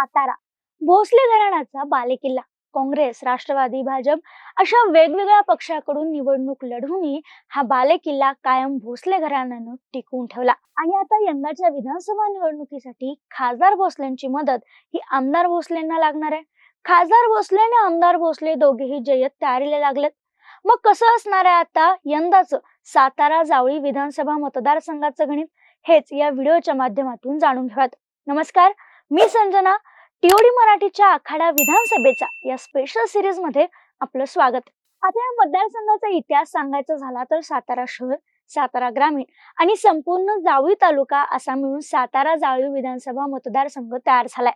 सातारा. भोसले घराण्याचा बालेकिल्ला. काँग्रेस राष्ट्रवादी भाजप अशा वेगवेगळ्या पक्षाकडून निवडणूक लढवूनही हा बालेकिल्ला कायम भोसले घराण्यानं टिकवून ठेवला. आणि आता यंदाच्या विधानसभा निवडणुकीसाठी खासदार भोसलेंची मदत ही आमदार भोसलेंना लागणार आहे. खासदार भोसले आणि आमदार भोसले दोघेही जय्यत तयारीला लागलेत. मग कसं असणार आहे आता यंदाच सातारा जावळी विधानसभा मतदारसंघाचं गणित? हेच या व्हिडिओच्या माध्यमातून जाणून घेऊयात. नमस्कार मी संजना टीओडी मराठीच्या आखाडा विधानसभेचा या स्पेशल सिरीजमध्ये आपलं स्वागत. आता या मतदारसंघाचा इतिहास सांगायचा झाला तर सातारा शहर सातारा ग्रामीण आणि संपूर्ण जावळी तालुका असा मिळून सातारा जावळी विधानसभा मतदारसंघ तयार झालाय.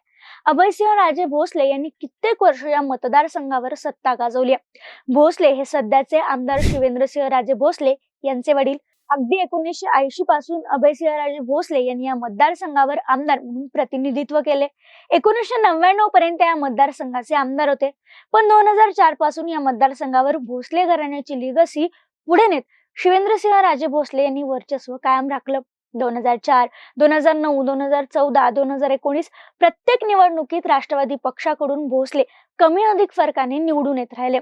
अभयसिंह राजे भोसले यांनी कित्येक वर्ष या मतदारसंघावर सत्ता गाजवली आहे. भोसले हे सध्याचे आमदार शिवेंद्रसिंह राजे भोसले यांचे वडील. अगदी एकोणीसशे ऐंशी पासून अभयसिंहराजे भोसले यांनी या मतदारसंघावर आमदार म्हणून प्रतिनिधित्व केले. एकोणीसशे नव्याण्णव पर्यंत या मतदारसंघाचे आमदार होते. पण दोन हजार चारपासून या मतदारसंघावर भोसले घराण्याची लिगसी पुढे नेत शिवेंद्रसिंह राजे भोसले यांनी वर्चस्व कायम राखलं. दोन हजार चार दोन हजार नऊ दोन हजार चौदा दोन हजार एकोणीस प्रत्येक निवडणुकीत राष्ट्रवादी पक्षाकडून भोसले कमी अधिक फरकाने निवडून येत राहिले.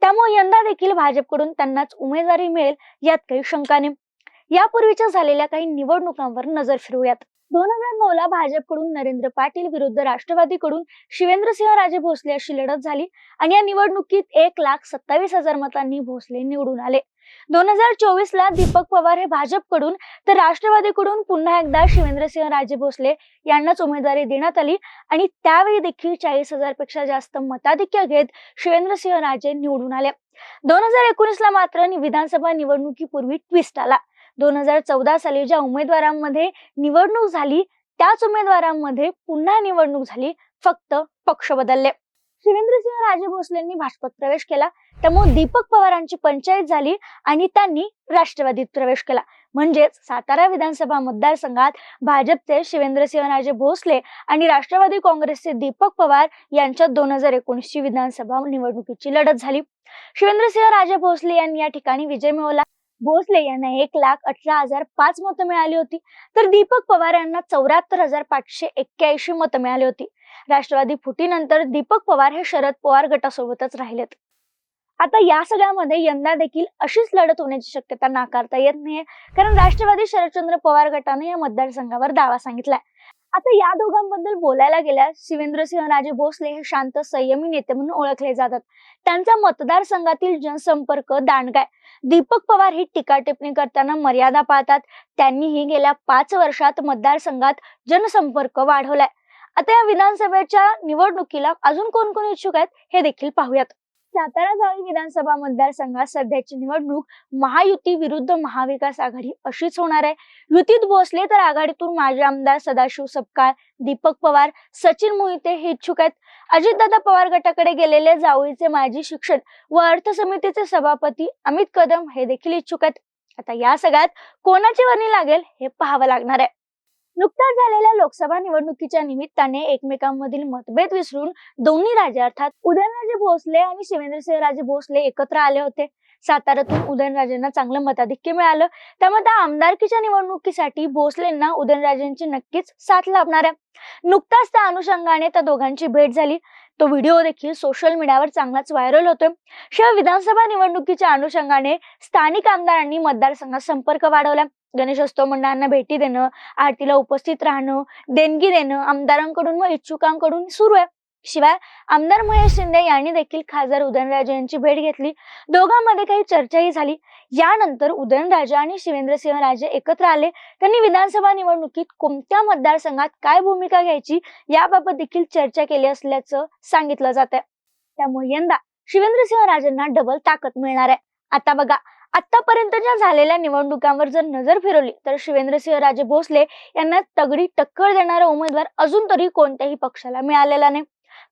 त्यामुळे यंदा देखील भाजपकडून त्यांनाच उमेदवारी मिळेल यात काही शंका नाही. यापूर्वीच्या झालेल्या काही निवडणुकांवर नजर फिरूयात दोन हजार नऊ ला भाजपकडून नरेंद्र पाटील विरुद्ध राष्ट्रवादीकडून शिवेंद्रसिंह राजे भोसले अशी लढत झाली आणि या निवडणुकीत एक लाख सत्तावीस हजार मतांनी भोसले निवडून आले. दोन हजार चोवीस ला दीपक पवार हे भाजपकडून तर राष्ट्रवादीकडून पुन्हा एकदा शिवेंद्रसिंह राजे भोसले यांनाच उमेदवारी देण्यात आली आणि त्यावेळी देखील चाळीस हजारपेक्षा जास्त मताधिक्य घेत शिवेंद्रसिंह राजे निवडून आले. दोन हजार एकोणीस ला मात्र विधानसभा निवडणुकीपूर्वी ट्विस्ट आला. दोन हजार चौदा साली ज्या उमेदवारांमध्ये निवडणूक झाली त्याच उमेदवारांमध्ये पुन्हा निवडणूक झाली फक्त पक्ष बदलले. शिवेंद्रसिंह राजे भोसलेंनी भाजपात प्रवेश केला त्यामुळे दीपक पवारांची पंचायत झाली आणि त्यांनी राष्ट्रवादीत प्रवेश केला. म्हणजेच सातारा विधानसभा मतदारसंघात भाजपचे शिवेंद्रसिंह राजे भोसले आणि राष्ट्रवादी काँग्रेसचे दीपक पवार यांच्यात दोन हजार एकोणीस ची विधानसभा निवडणुकीची लढत झाली. शिवेंद्रसिंह राजे भोसले यांनी या ठिकाणी विजय मिळवला. भोसले यांना एक लाख अठरा हजार पाच मतं मिळाली होती. तर दीपक पवार यांना चौऱ्याहत्तर हजार पाचशे एक्क्याऐंशी मतं मिळाली होती. राष्ट्रवादी फुटीनंतर दीपक पवार हे शरद पवार गटासोबतच राहिलेत. आता या सगळ्यामध्ये यंदा देखील अशीच लढत होण्याची शक्यता नाकारता येत नाहीये. कारण राष्ट्रवादी शरदचंद्र पवार गटाने या मतदारसंघावर दावा सांगितलाय. आता या दोघांबद्दल बोलायला गेल्यास शिवेंद्रसिंह राजे भोसले हे शांत संयमी नेते म्हणून ओळखले जातात. त्यांचा मतदारसंघातील जनसंपर्क दांडगाय. दीपक पवार ही टीका टिप्पणी करताना मर्यादा पाळतात. त्यांनीही गेल्या पाच वर्षात मतदारसंघात जनसंपर्क वाढवलाय. आता या विधानसभेच्या निवडणुकीला अजून कोण कोण इच्छुक आहेत हे देखील पाहूयात. सातारा जावळी विधानसभा मतदारसंघात सध्याची निवडणूक महायुती विरुद्ध महाविकास आघाडी अशीच होणार आहे. युतीत भोसले तर आघाडीतून माजी आमदार सदाशिव सपकाळ दीपक पवार सचिन मोहिते हे इच्छुक आहेत. अजितदादा पवार गटाकडे गेलेले जावळीचे माजी शिक्षण व अर्थ समितीचे सभापती अमित कदम हे देखील इच्छुक आहेत. आता या सगळ्यात कोणाची वर्णी लागेल हे पाहावं लागणार आहे. नुकत्याच झालेल्या लोकसभा निवडणुकीच्या निमित्ताने एकमेकांमधील मतभेद विसरून दोन्ही राजे अर्थात उदयनराजे भोसले आणि शिवेंद्रसिंह राजे भोसले एकत्र आले होते. साताऱ्यातून उदयनराजेंना चांगलं मताधिक्य मिळालं. त्यामुळे त्या आमदारकीच्या निवडणुकीसाठी भोसलेंना उदयनराजेंची नक्कीच साथ लाभणार आहे. नुकताच त्या अनुषंगाने त्या दोघांची भेट झाली. तो व्हिडिओ देखील सोशल मीडियावर चांगलाच व्हायरल होतोय. शिवाय विधानसभा निवडणुकीच्या अनुषंगाने स्थानिक आमदारांनी मतदारसंघात संपर्क वाढवला. गणेशोत्सव मंडळांना भेटी देणं आरतीला उपस्थित राहणं देणगी देणं आमदारांकडून व इच्छुकांकडून सुरू आहे. शिवाय आमदार महेश शिंदे यांनी देखील खासदार उदयनराजे यांची भेट घेतली. दोघांमध्ये काही चर्चाही झाली. यानंतर उदयनराजे आणि शिवेंद्रसिंह राजे एकत्र आले. त्यांनी विधानसभा निवडणुकीत कोणत्या मतदारसंघात काय भूमिका घ्यायची याबाबत देखील चर्चा केली असल्याचं सांगितलं जात आहे त्यामुळे यंदा शिवेंद्रसिंह राजेंना डबल ताकद मिळणार आहे. आता बघा आतापर्यंतच्या झालेल्या निवडणुकांवर जर नजर फिरवली तर शिवेंद्रसिंह राजे भोसले यांना तगडी टक्कर देणारा उमेदवार अजून तरी कोणत्याही पक्षाला मिळालेला नाही.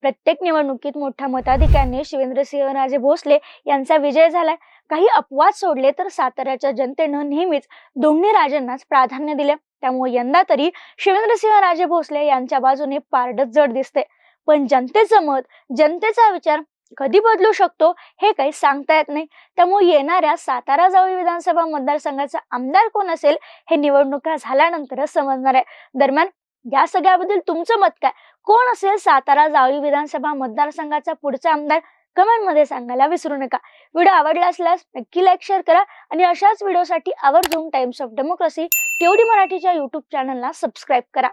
प्रत्येक निवडणुकीत मोठ्या मताधिक्याने शिवेंद्रसिंह राजे भोसले यांचा विजय झालाय. काही अपवाद सोडले तर साताऱ्याच्या जनतेनं नेहमीच दोन्ही राजांनाच प्राधान्य दिले. त्यामुळे यंदा तरी शिवेंद्रसिंह राजे भोसले यांच्या बाजूने पारडत जड दिसते पण जनतेचं मत जनतेचा विचार कधी बदलू शकतो हे काही सांगता येत नाही. त्यामुळे येणाऱ्या सातारा जावळी विधानसभा मतदारसंघाचा आमदार कोण असेल हे निवडणुका झाल्यानंतरच समजणार आहे. दरम्यान या सगळ्याबद्दल तुमचं मत काय? कोण असेल सातारा जावळी विधानसभा मतदारसंघाचा पुढचा आमदार? कमेंटमध्ये सांगायला विसरू नका. व्हिडिओ आवडला असल्यास नक्की लाईक शेअर करा आणि अशाच व्हिडिओसाठी आवर्जून टाइम्स ऑफ डेमोक्रेसी टेवडी मराठीच्या युट्यूब चॅनलला सबस्क्राईब करा.